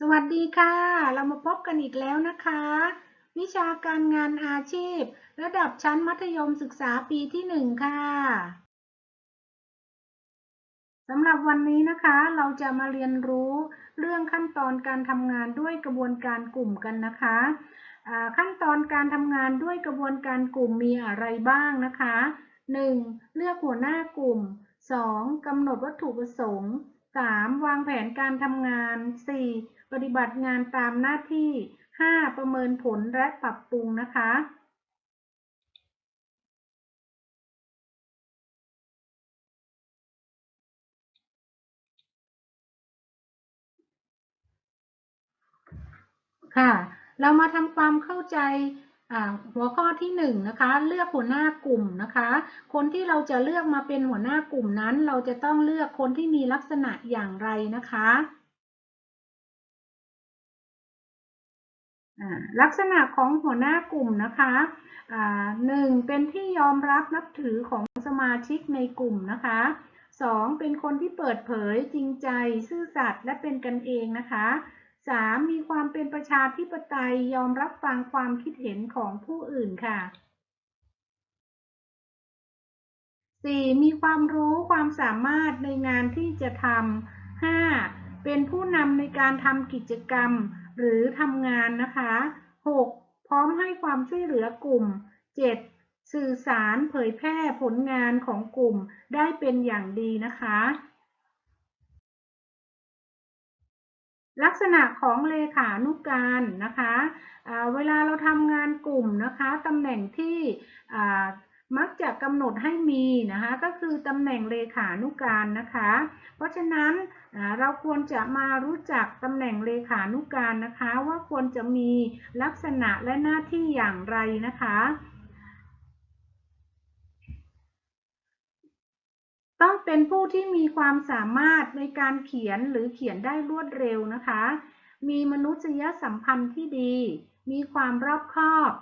สวัสดีค่ะ เรามาพบกันอีกแล้วนะคะ วิชาการงานอาชีพ ระดับชั้นมัธยมศึกษาปีที่หนึ่งค่ะสำหรับวันนี้นะคะเราจะมาเรียนรู้เรื่องขั้นตอนการทำงานด้วยกระบวนการกลุ่มกันนะคะขั้นตอนการทำงานด้วยกระบวนการกลุ่มมีอะไรบ้างนะคะ 1. เลือกหัวหน้ากลุ่ม 2. กำหนดวัตถุประสงค์ 3. วางแผนการทำงาน 4. ปฏิบัติงานตามหน้าที่ 5. ประเมินผลและปรับปรุงนะคะค่ะ เรามาทำความเข้าใจหัวข้อที่หนึ่งนะคะ เลือกหัวหน้ากลุ่มนะคะ คนที่เราจะเลือกมาเป็นหัวหน้ากลุ่มนั้น เราจะต้องเลือกคนที่มีลักษณะอย่างไรนะคะ ลักษณะของหัวหน้ากลุ่มนะคะหนึ่งเป็นที่ยอมรับนับถือของสมาชิกในกลุ่มนะคะสองเป็นคนที่เปิดเผยจริงใจซื่อสัตย์และเป็นกันเองนะคะ 3. มีความเป็นประชาธิปไตยยอมรับฟังความคิดเห็นของผู้อื่นค่ะ 4. มีความรู้ความสามารถในงานที่จะทำ 5. เป็นผู้นำในการทำกิจกรรม หรือทำงานนะคะ 6. พร้อมให้ความช่วยเหลือกลุ่ม 7. สื่อสารเผยแพร่ผลงานของกลุ่มได้เป็นอย่างดีนะคะ ลักษณะของเลขานุการนะคะะเวลาเราทำงานกลุ่มนะคะตำแหน่งที่ มักจะกำหนดให้มีนะคะก็คือตำแหน่งเลขานุการนะคะ เพราะฉะนั้นเราควรจะมารู้จักตำแหน่งเลขานุการนะคะ ว่าควรจะมีลักษณะและหน้าที่อย่างไรนะคะต้องเป็นผู้ที่มีความสามารถในการเขียนหรือเขียนได้รวดเร็วนะคะ มีมนุษยสัมพันธ์ที่ดี มีความรอบคอบ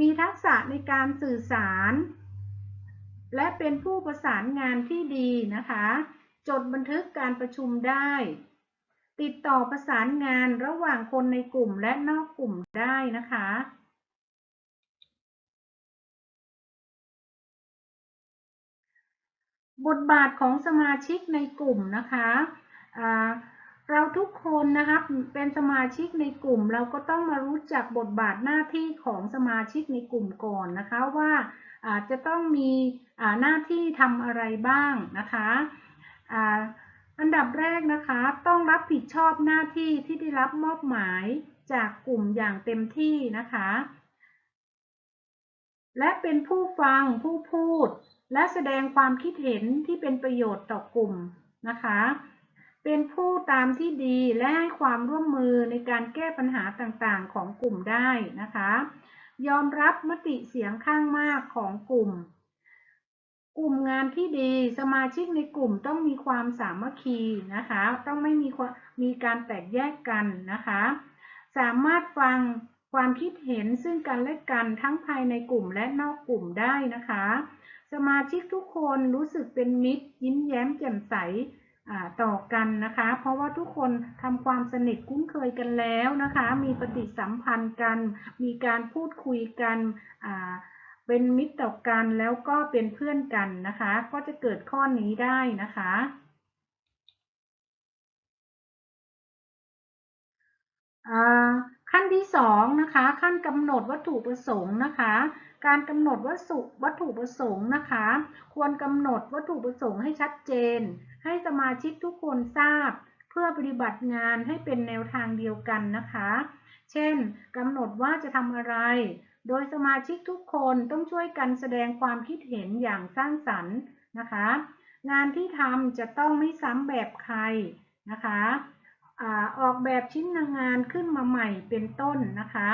มีทักษะในการสื่อสาร และเป็นผู้ประสานงานที่ดีนะคะ จดบันทึกการประชุมได้ ติดต่อประสานงานระหว่างคนในกลุ่มและนอกกลุ่มได้นะคะ บทบาทของสมาชิกในกลุ่มนะคะ เราทุกคนนะคะเป็นสมาชิกในกลุ่ม เราก็ต้องมารู้จักบทบาทหน้าที่ของสมาชิกในกลุ่มก่อนนะคะว่าอาจจะต้องมีหน้าที่ทำอะไรบ้างนะคะอันดับแรกนะคะต้องรับผิดชอบหน้าที่ที่ได้รับมอบหมายจากกลุ่มอย่างเต็มที่นะคะ และเป็นผู้ฟังผู้พูด และแสดงความคิดเห็นที่เป็นประโยชน์ต่อกลุ่มนะคะ เป็นผู้ตามที่ดีและให้ความร่วมมือในการแก้ปัญหาต่างๆ ของกลุ่มได้นะคะ ยอมรับมติเสียงข้างมากของกลุ่ม กลุ่มงานที่ดีสมาชิกในกลุ่มต้องมีความสามัคคีนะคะ ต้องไม่มีมีการแตกแยกกันนะคะ สามารถฟังความคิดเห็นซึ่งกันและกันทั้งภายในกลุ่มและนอกกลุ่มได้นะคะ สมาชิกทุกคนรู้สึกเป็นมิตร ยิ้มแย้มแจ่มใส ต่อกันนะคะ เพราะว่าทุกคนทำความสนิทคุ้นเคยกันแล้วนะคะ มีปฏิสัมพันธ์กัน มีการพูดคุยกันเป็นมิตรต่อกันแล้วก็เป็นเพื่อนกันนะคะ ก็จะเกิดข้อนี้ได้นะคะ ขั้นที่สองนะคะ ขั้นกำหนดวัตถุประสงค์นะคะการกำหนดวัตถุวัตถุประสงค์นะคะ ควรกำหนดวัตถุประสงค์ให้ชัดเจน ให้สมาชิกทุกคนทราบ เพื่อปฏิบัติงานให้เป็นแนวทางเดียวกันนะคะ เช่นกำหนดว่าจะทำอะไร โดยสมาชิกทุกคนต้องช่วยกันแสดงความคิดเห็นอย่างสร้างสรรค์นะคะ งานที่ทำจะต้องไม่ซ้ำแบบใครนะคะออกแบบชิ้นงานขึ้นมาใหม่เป็นต้นนะคะ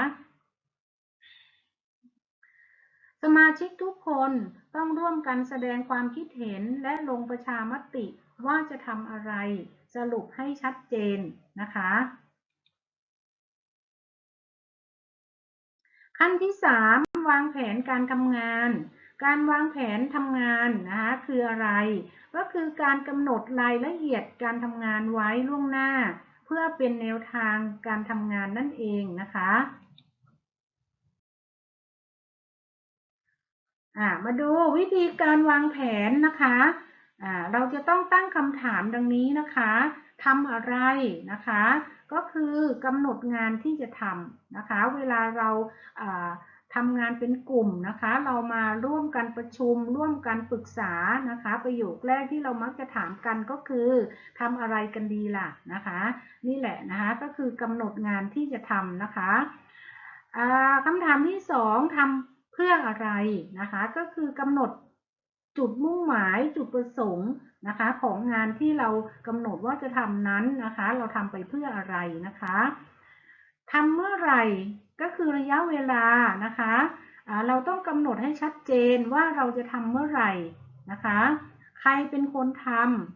สมาชิกทุกคนต้องร่วมกันแสดงความคิดเห็นและลงประชามติว่าจะทำอะไร สรุปให้ชัดเจนนะคะ ขั้นที่ 3 วางแผนการทำงาน การวางแผนทำงานนะคะคืออะไร ก็คือการกำหนดรายละเอียดการทำงานไว้ล่วงหน้า เพื่พื่อเป็นแนวทางการทำงานนั่นเองนะคะ อ่ามาดูวิธีการวางแผนนะคะอ่าเราจะต้องตั้งคำถามดังนี้นะคะทำอะไรนะคะ ก็คือกำหนดงานที่จะทำนะคะ เวลาเราทำงานเป็นกลุ่มนะคะ เรามาร่วมกันประชุม ร่วมกันปรึกษานะคะ ประโยคแรกที่เรามักจะถามกันก็คือทำอะไรกันดีล่ะนะคะ นี่แหละนะคะก็คือกำหนดงานที่จะทำนะคะคำถามที่สองทำ เพื่ออะไรนะคะ ก็คือกำหนดจุดมุ่งหมายจุดประสงค์นะคะของงานที่เรากำหนดว่าจะทำนั้นนะคะ เราทำไปเพื่ออะไรนะคะทำเมื่อไหร่ก็คือระยะเวลานะคะเราต้องกำหนดให้ชัดเจนว่าเราจะทำเมื่อไหร่นะคะ ใครเป็นคนท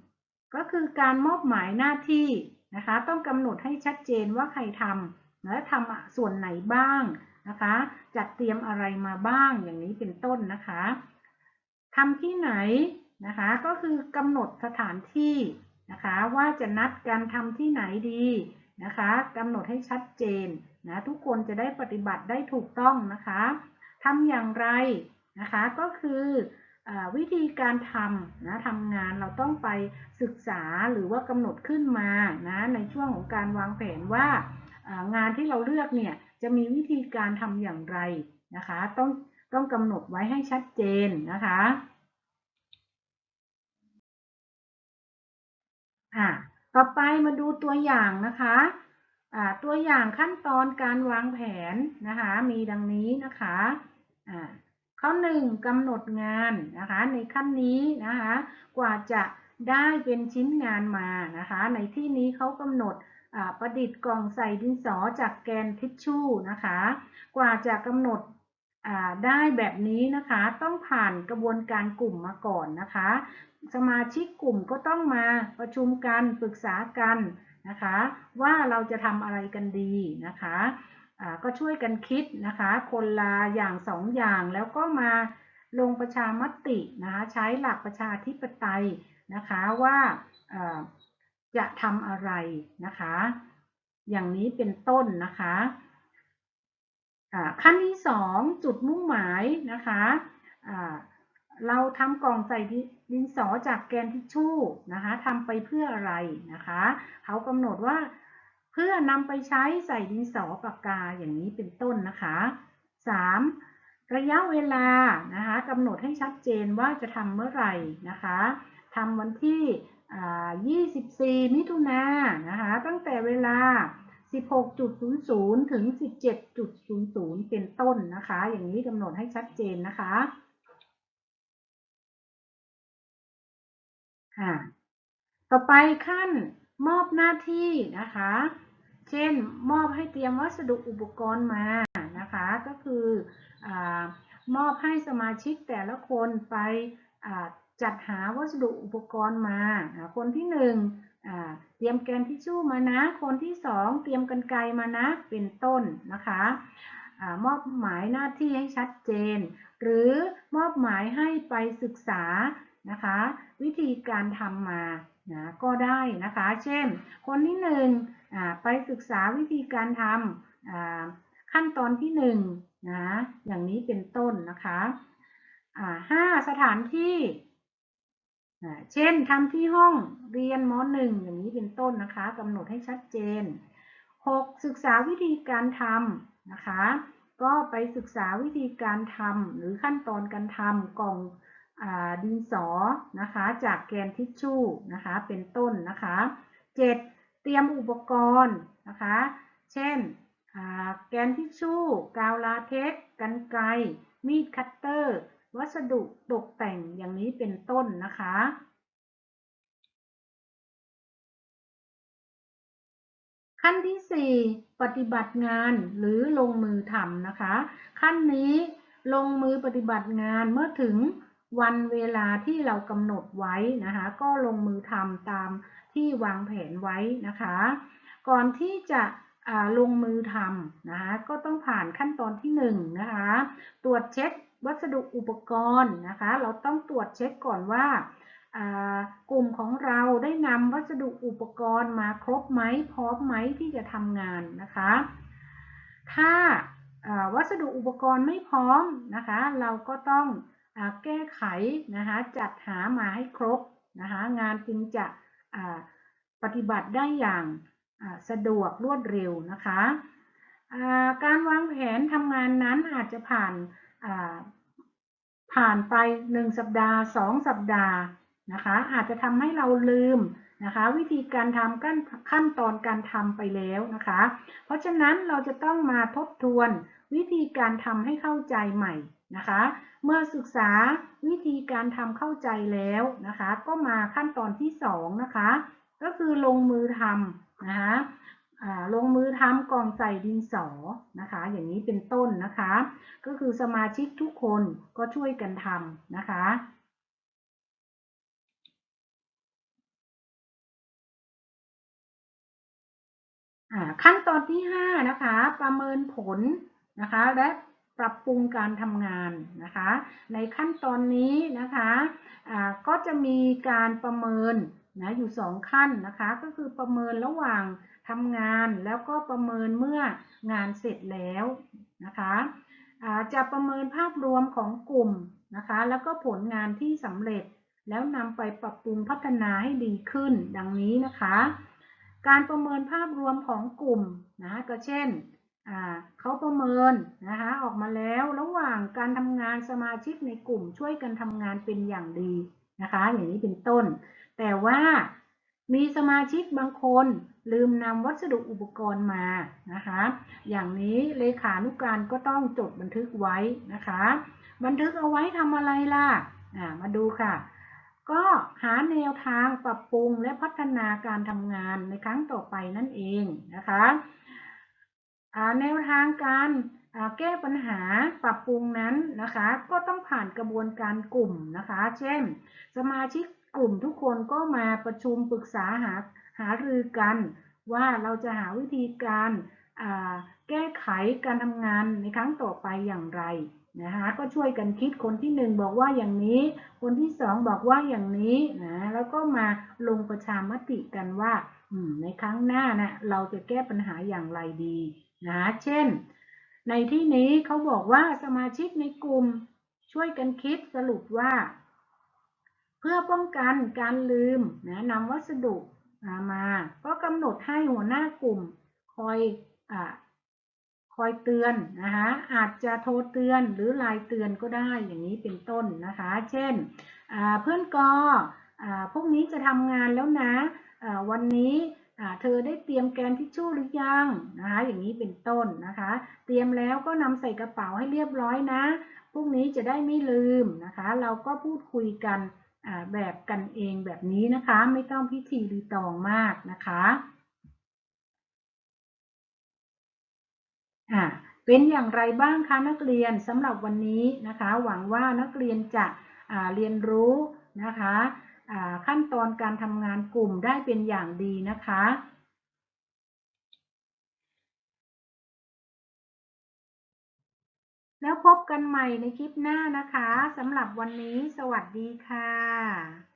ำก็คือการมอบหมายหน้าที่นะคะ ต้องกำหนดให้ชัดเจนว่าใครทำและทำส่วนไหนบ้าง นะคะ จัดเตรียมอะไรมาบ้างอย่างนี้เป็นต้นนะคะทำที่ไหนนะคะ ก็คือกำหนดสถานที่นะคะ ว่าจะนัดกันทำที่ไหนดีนะคะกำหนดให้ชัดเจนนะทุกคนจะได้ปฏิบัติได้ถูกต้องนะคะทำอย่างไรนะคะก็คืออวิธีการทำนะทำงานเราต้องไปศึกษาหรือว่ากำหนดขึ้นมานะในช่วงของการวางแผนว่างานที่เราเลือกเนี่ย จะมีวิธีการทำอย่างไรนะคะ ต้องต้องกำหนดไว้ให้ชัดเจนนะคะอะต่อไปมาดูตัวอย่างนะคะอ่าตัวอย่างขั้นตอนการวางแผนนะคะ มีดังนี้นะคะอ่าข้อหนึ่งกำหนดงานนะคะ ในขั้นนี้นะคะ กว่าจะได้เป็นชิ้นงานมานะคะ ในที่นี้เขากำหนด ประดิษฐ์กล่องใส่ดินสอจากแกนทิชชู่นะคะ กว่าจะกำหนดได้แบบนี้นะคะต้องผ่านกระบวนการกลุ่มมาก่อนนะคะ สมาชิกกลุ่มก็ต้องมาประชุมกันปรึกษากันนะคะ ว่าเราจะทำอะไรกันดีนะคะก็ช่วยกันคิดนะคะ คนละอย่างสองอย่างแล้วก็มาลงประชามตินะคะ ใช้หลักประชาธิปไตยนะคะว่า จะทำอะไรนะคะ อย่างนี้เป็นต้นนะคะขั้นที่สองจุดมุ่งหมายนะคะเราทำกล่องใส่ดินสอจากแกนทิชชู่นะคะทำไปเพื่ออะไรนะคะ เขากำหนดว่าเพื่อนำไปใช้ใส่ดินสอปากกาอย่างนี้เป็นต้นนะคะ 3. ระยะเวลานะคะกำหนดให้ชัดเจนว่าจะทำเมื่อไหร่นะคะทำวันที่ 24 มิถุนายนนะคะ ตั้งแต่เวลา 16.00 ถึง 17.00 เป็นต้นนะคะ อย่างนี้กำหนดให้ชัดเจนนะคะค่ะต่อไปขั้นมอบหน้าที่นะคะ เช่นมอบให้เตรียมวัสดุอุปกรณ์มานะคะ ก็คืออมอบให้สมาชิกแต่ละคนไป จัดหาวัสดุอุปกรณ์มา คนที่หนึ่งเตรียมแกนทิชชู่มานะ คนที่สองเตรียมกันไกรมานะ เป็นต้นนะคะอมอบหมายหน้าที่ให้ชัดเจน หรือมอบหมายให้ไปศึกษานะคะ วิธีการทำมานะก็ได้นะคะ เช่น คนที่หนึ่งไปศึกษาวิธีการทำขั้นตอนที่หนึ่งนะอย่างนี้เป็นต้นนะคะห้าสถานที่ เช่นทำที่ห้องเรียนม .1 อย่างนี้เป็นต้นนะคะกำหนดให้ชัดเจน 6. ศึกษาวิธีการทำนะคะ ก็ไปศึกษาวิธีการทำหรือขั้นตอนการทำกล่องดินสอนะคะ จากแกนทิชชู่นะคะ เป็นต้นนะคะ 7. เตรียมอุปกรณ์นะคะ เช่นแกนทิชชู่ กาวลาเท็กกันไก มีดคัตเตอร์ วัสดุตกแต่งอย่างนี้เป็นต้นนะคะขั้นที่ 4 ปฏิบัติงานหรือลงมือทำนะคะ ขั้นนี้ลงมือปฏิบัติงานเมื่อถึงวันเวลาที่เรากำหนดไว้นะคะ ก็ลงมือทำตามที่วางแผนไว้นะคะ ก่อนที่จะลงมือทำนะคะก็ต้องผ่านขั้นตอนที่1นนะคะ ตรวจเช็ค วัสดุอุปกรณ์นะคะ เราต้องตรวจเช็คก่อนว่ากลุ่มของเราได้นำวัสดุอุปกรณ์มาครบไหมพร้อมไหมที่จะทำงานนะคะ ถ้าวัสดุอุปกรณ์ไม่พร้อมนะคะ เราก็ต้องอแก้ไขนะคะจัดหามาให้ครบนะคะงานจึงจะปฏิบัติได้อย่างสะดวกรวดเร็วนะคะ การวางแผนทำงานนั้นอาจจะผ่าน ผ่านไป 1 สัปดาห์ 2 สัปดาห์นะคะ อาจจะทำให้เราลืมนะคะ วิธีการทำขั้นขั้นตอนการทำไปแล้วนะคะ เพราะฉะนั้นเราจะต้องมาทบทวนวิธีการทำให้เข้าใจใหม่นะคะ เมื่อศึกษาวิธีการทำเข้าใจแล้วนะคะ ก็มาขั้นตอนที่ 2 นะคะ ก็คือลงมือทำนะคะ ลงมือทำกล่องใส่ดินสอนะคะ อย่างนี้เป็นต้นนะคะ ก็คือสมาชิกทุกคนก็ช่วยกันทำนะคะขั้นตอนที่ 5 นะคะ ประเมินผลนะคะ และปรับปรุงการทำงานนะคะ ในขั้นตอนนี้นะคะอ่าก็จะมีการประเมิน นะอยู่ 2 ขั้นนะคะ ก็คือประเมินระหว่างทำงานแล้วก็ประเมินเมื่องานเสร็จแล้วนะคะจะประเมินภาพรวมของกลุ่มนะคะ แล้วก็ผลงานที่สำเร็จแล้วนำไปปรับปรุงพัฒนาให้ดีขึ้น ดังนี้นะคะ การประเมินภาพรวมของกลุ่มนะก็เช่นเขาประเมินนะคะออกมาแล้วระหว่างการทำงานสมาชิกในกลุ่มช่วยกันทำงานเป็นอย่างดีนะคะ อย่างนี้เป็นต้น แต่ว่ามีสมาชิกบางคนลืมนำวัสดุอุปกรณ์มานะคะ อย่างนี้เลขานุกการก็ต้องจดบันทึกไว้นะคะ บันทึกเอาไว้ทำอะไรล่ะอ่ามาดูค่ะ ก็หาแนวทางปรับปรุงและพัฒนาการทำงานในครั้งต่อไปนั่นเองนะคะแนวทางการแก้ปัญหาปรับปรุงนั้นนะคะ ก็ต้องผ่านกระบวนการกลุ่มนะคะ เช่น สมาชิก กลุ่มทุกคนก็มาประชุมปรึกษาหาหารือกัน ว่าเราจะหาวิธีการแก้ไขการทำงานในครั้งต่อไปอย่างไรนะคะก็ช่วยกันคิดคนที่หนึ่งบอกว่าอย่างนี้ คนที่สองบอกว่าอย่างนี้นะแล้วก็มาลงประชามติกันว่าในครั้งหน้านะเราจะแก้ปัญหาอย่างไรดีนะเช่น ในที่นี้เขาบอกว่าสมาชิกในกลุ่มช่วยกันคิดสรุปว่า พื่อป้องกันการลืมนะนำวัสดุมา ก็กำหนดให้หัวหน้ากลุ่มคอยอคอยเตือนนะคะอาจจะโทรเตือนหรือไลน์เตือนก็ได้อย่างนี้เป็นต้นนะคะ เช่นเพื่อนกอพวกนี้จะทำงานแล้วนะวันนี้เธอได้เตรียมแกนทิชชู่หรือยังนะคะอย่างนี้เป็นต้นนะคะ เตรียมแล้วก็นำใส่กระเป๋าให้เรียบร้อยนะพวกนี้จะได้ไม่ลืมนะคะ เราก็พูดคุยกัน แบบกันเองแบบนี้นะคะ ไม่ต้องพิธีรีตองมากนะคะอ่าเป็นอย่างไรบ้างคะนักเรียนสำหรับวันนี้นะคะ หวังว่านักเรียนจะเรียนรู้นะคะขั้นตอนการทำงานกลุ่มได้เป็นอย่างดีนะคะ แล้วพบกันใหม่ในคลิปหน้านะคะสำหรับวันนี้ สวัสดีค่ะ